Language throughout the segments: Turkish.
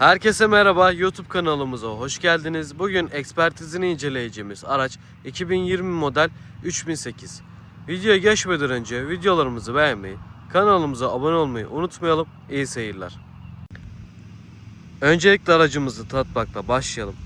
Herkese merhaba YouTube kanalımıza hoş geldiniz. Bugün ekspertizini inceleyeceğimiz araç 2020 model 3008. Videoya geçmeden önce videolarımızı beğenmeyi, kanalımıza abone olmayı unutmayalım. İyi seyirler. Öncelikle aracımızı tatmakla başlayalım.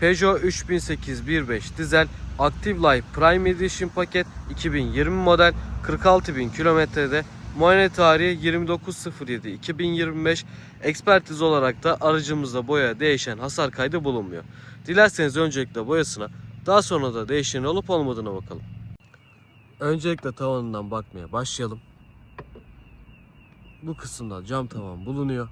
Peugeot 3008 1.5 dizel Active Life Prime Edition paket 2020 model 46.000 kilometrede muayene tarihi 29.07.2025 ekspertiz olarak da aracımızda boya değişen hasar kaydı bulunmuyor. Dilerseniz öncelikle boyasına daha sonra da değişen olup olmadığına bakalım. Öncelikle tavanından bakmaya başlayalım. Bu kısımda cam tavan bulunuyor.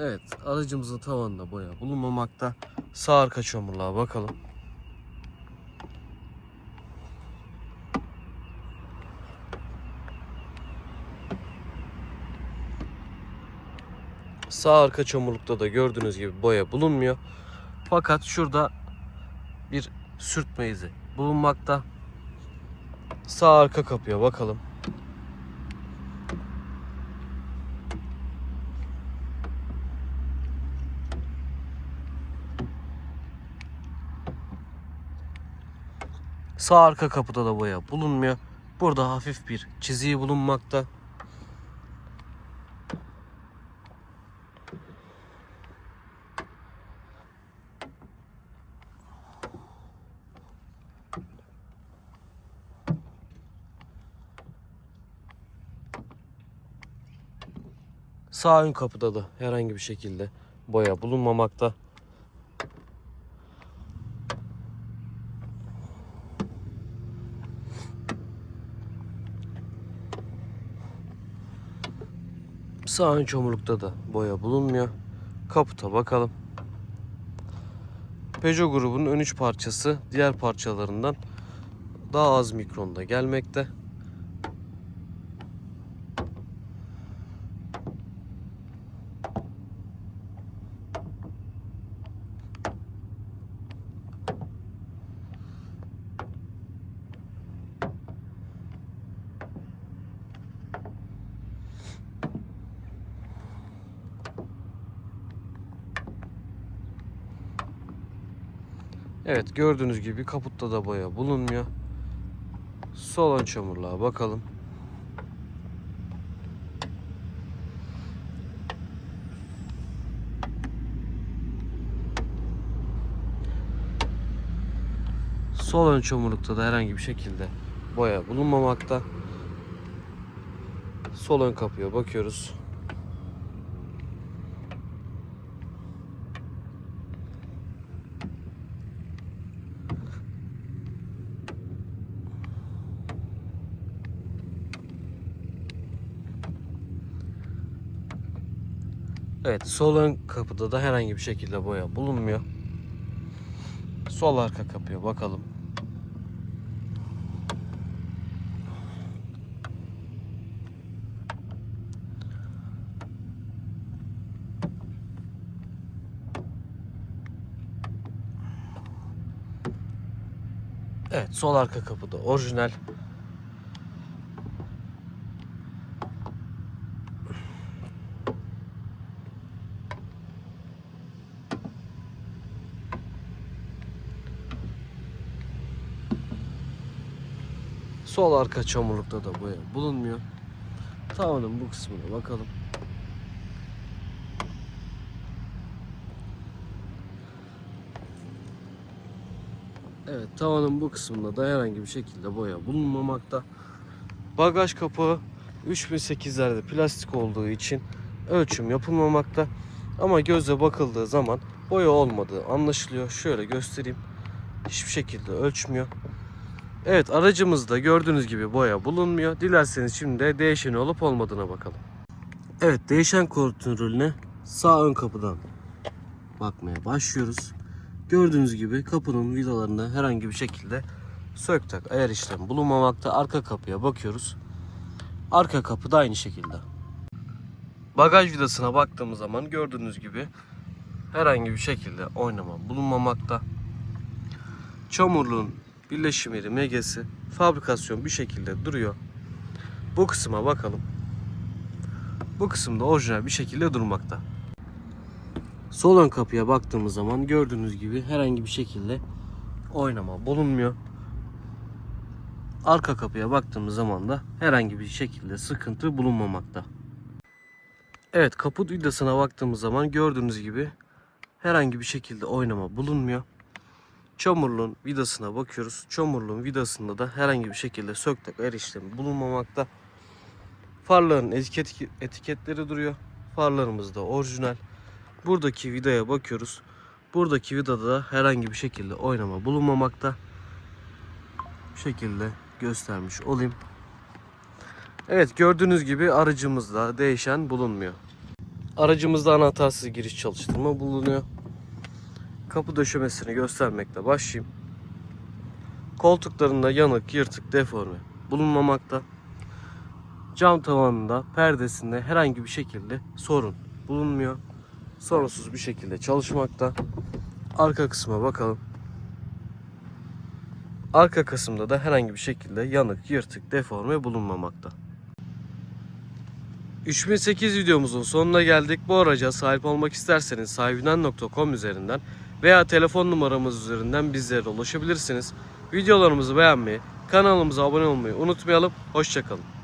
Evet, aracımızın tavanında boya bulunmamakta. Sağ arka çamurluğa bakalım. Sağ arka çamurlukta da gördüğünüz gibi boya bulunmuyor. Fakat şurada bir sürtme izi bulunmakta. Sağ arka kapıya bakalım. Sağ arka kapıda da boya bulunmuyor. Burada hafif bir çiziği bulunmakta. Sağ ön kapıda da herhangi bir şekilde boya bulunmamakta. Sağ ön çamurlukta da boya bulunmuyor. Kaputa bakalım. Peugeot grubunun ön üç parçası diğer parçalarından daha az mikronda gelmekte. Evet gördüğünüz gibi kaputta da boya bulunmuyor. Sol ön çamurluğa bakalım. Sol ön çamurlukta da herhangi bir şekilde boya bulunmamakta. Sol ön kapıya bakıyoruz. Evet sol ön kapıda da herhangi bir şekilde boya bulunmuyor. Sol arka kapıya bakalım. Evet sol arka kapıda orijinal. Sol arka çamurlukta da boya bulunmuyor. Tavanın bu kısmına bakalım. Evet tavanın bu kısmında da herhangi bir şekilde boya bulunmamakta. Bagaj kapağı 3008'lerde plastik olduğu için ölçüm yapılmamakta. Ama gözle bakıldığı zaman boya olmadığı anlaşılıyor. Şöyle göstereyim. Hiçbir şekilde ölçmüyor. Evet aracımızda gördüğünüz gibi boya bulunmuyor. Dilerseniz şimdi de değişen olup olmadığına bakalım. Evet değişen kontrolüne sağ ön kapıdan bakmaya başlıyoruz. Gördüğünüz gibi kapının vidalarında herhangi bir şekilde sök tak ayar işlemi bulunmamakta. Arka kapıya bakıyoruz. Arka kapı da aynı şekilde. Bagaj vidasına baktığımız zaman gördüğünüz gibi herhangi bir şekilde oynama bulunmamakta. Çamurluğun birleşim yeri megesi fabrikasyon bir şekilde duruyor. Bu kısma bakalım. bu kısımda orijinal bir şekilde durmakta. Sol ön kapıya baktığımız zaman gördüğünüz gibi herhangi bir şekilde oynama bulunmuyor. Arka kapıya baktığımız zaman da herhangi bir şekilde sıkıntı bulunmamakta. Evet kaput vidasına baktığımız zaman gördüğünüz gibi herhangi bir şekilde oynama bulunmuyor. Çamurluğun vidasına bakıyoruz. Çamurluğun vidasında da herhangi bir şekilde sök tak er işlemi bulunmamakta. Farların etiket, etiketleri duruyor. Farlarımız da orijinal. Buradaki vidaya bakıyoruz. Buradaki vidada da herhangi bir şekilde oynama bulunmamakta. Bu şekilde göstermiş olayım. Evet gördüğünüz gibi aracımızda değişen bulunmuyor. Aracımızda anahtarsız giriş çalıştırma bulunuyor. Kapı döşemesini göstermekle başlayayım. Koltuklarında yanık, yırtık, deforme bulunmamakta. Cam tavanında, perdesinde herhangi bir şekilde sorun bulunmuyor. Sorunsuz bir şekilde çalışmakta. Arka kısma bakalım. Arka kısımda da herhangi bir şekilde yanık, yırtık, deforme bulunmamakta. 3008 videomuzun sonuna geldik. Bu araca sahip olmak isterseniz sahibinden.com üzerinden veya telefon numaramız üzerinden bizlere ulaşabilirsiniz. Videolarımızı beğenmeyi, kanalımıza abone olmayı unutmayalım. Hoşçakalın.